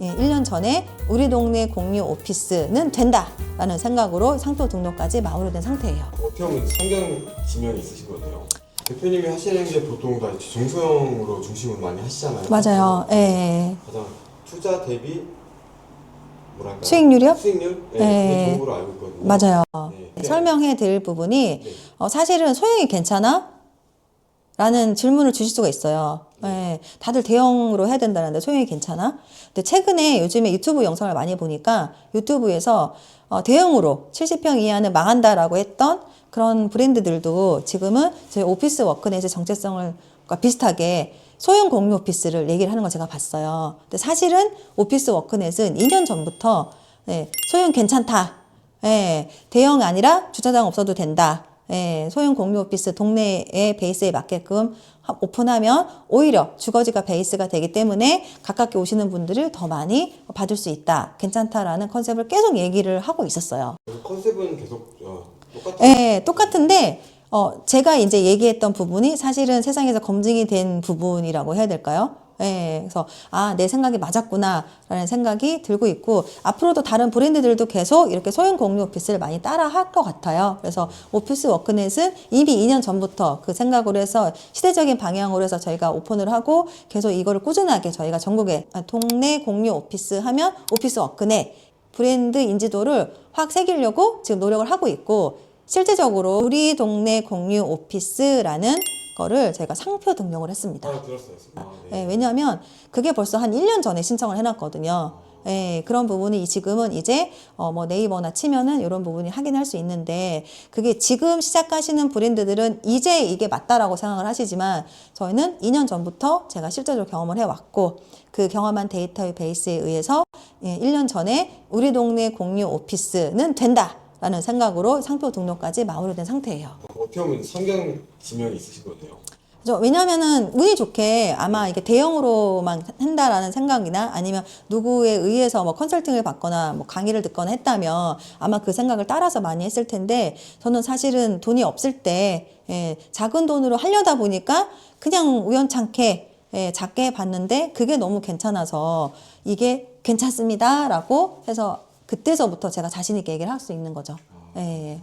예, 1년 전에 우리 동네 공유 오피스는 된다라는 생각으로 상표 등록까지 마무리된 상태예요. 어떻게 보면 성경 지명이 있으신 거네요. 대표님이 하시는 게 보통 다 중소형으로 중심으로 많이 하시잖아요. 맞아요. 예. 가장 투자 대비 뭐랄까 수익률이요? 수익률 네, 네. 되게 좋은 걸로 알고 있거든요. 맞아요. 네. 설명해 드릴 부분이 네. 어, 사실은 소형이 괜찮아? 라는 질문을 주실 수가 있어요. 예, 다들 대형으로 해야 된다는데 소형이 괜찮아? 근데 최근에 요즘에 유튜브 영상을 많이 보니까 유튜브에서 어, 대형으로 70평 이하는 망한다라고 했던 그런 브랜드들도 지금은 저희 오피스 워크 넷의 정체성을 과 비슷하게 소형 공유 오피스를 얘기를 하는 걸 제가 봤어요. 근데 사실은 오피스 워크넷은 2년 전부터 예, 소형 괜찮다. 예, 대형 아니라 주차장 없어도 된다. 예, 소형 공유 오피스 동네의 베이스에 맞게끔 하- 오픈하면 오히려 주거지가 베이스가 되기 때문에 가깝게 오시는 분들을 더 많이 받을 수 있다. 괜찮다라는 컨셉을 계속 얘기를 하고 있었어요. 컨셉은 계속 어, 똑같은 예, 똑같은데, 어, 제가 이제 얘기했던 부분이 사실은 세상에서 검증이 된 부분이라고 해야 될까요? 예, 그래서, 아, 내 생각이 맞았구나라는 생각이 들고 있고, 앞으로도 다른 브랜드들도 계속 이렇게 소형 공유 오피스를 많이 따라 할 것 같아요. 그래서 오피스 워크넷은 이미 2년 전부터 그 생각으로 해서 시대적인 방향으로 해서 저희가 오픈을 하고 계속 이거를 꾸준하게 저희가 전국에 아, 동네 공유 오피스 하면 오피스 워크넷 브랜드 인지도를 확 새기려고 지금 노력을 하고 있고 실제적으로 우리 동네 공유 오피스라는 거를 저희가 상표 등록을 했습니다. 아 들었어요. 아, 네. 예, 왜냐하면 그게 벌써 한 1년 전에 신청을 해놨거든요. 예, 그런 부분이 지금은 이제 어, 뭐 네이버나 치면은 이런 부분이 확인할 수 있는데 그게 지금 시작하시는 브랜드들은 이제 이게 맞다라고 생각을 하시지만 저희는 2년 전부터 제가 실제로 경험을 해왔고 그 경험한 데이터의 베이스에 의해서 예, 1년 전에 우리 동네 공유 오피스는 된다 라는 생각으로 상표 등록까지 마무리된 상태예요. 어떻게 보면 성경 지명이 있으신 거네요. 그죠? 왜냐하면은 운이 좋게 아마 이게 대형으로만 한다라는 생각이나 아니면 누구에 의해서 뭐 컨설팅을 받거나 뭐 강의를 듣거나 했다면 아마 그 생각을 따라서 많이 했을 텐데 저는 사실은 돈이 없을 때 예, 작은 돈으로 하려다 보니까 그냥 우연찮게 예, 작게 봤는데 그게 너무 괜찮아서 이게 괜찮습니다라고 해서 그때서부터 제가 자신 있게 얘기를 할 수 있는 거죠. 예.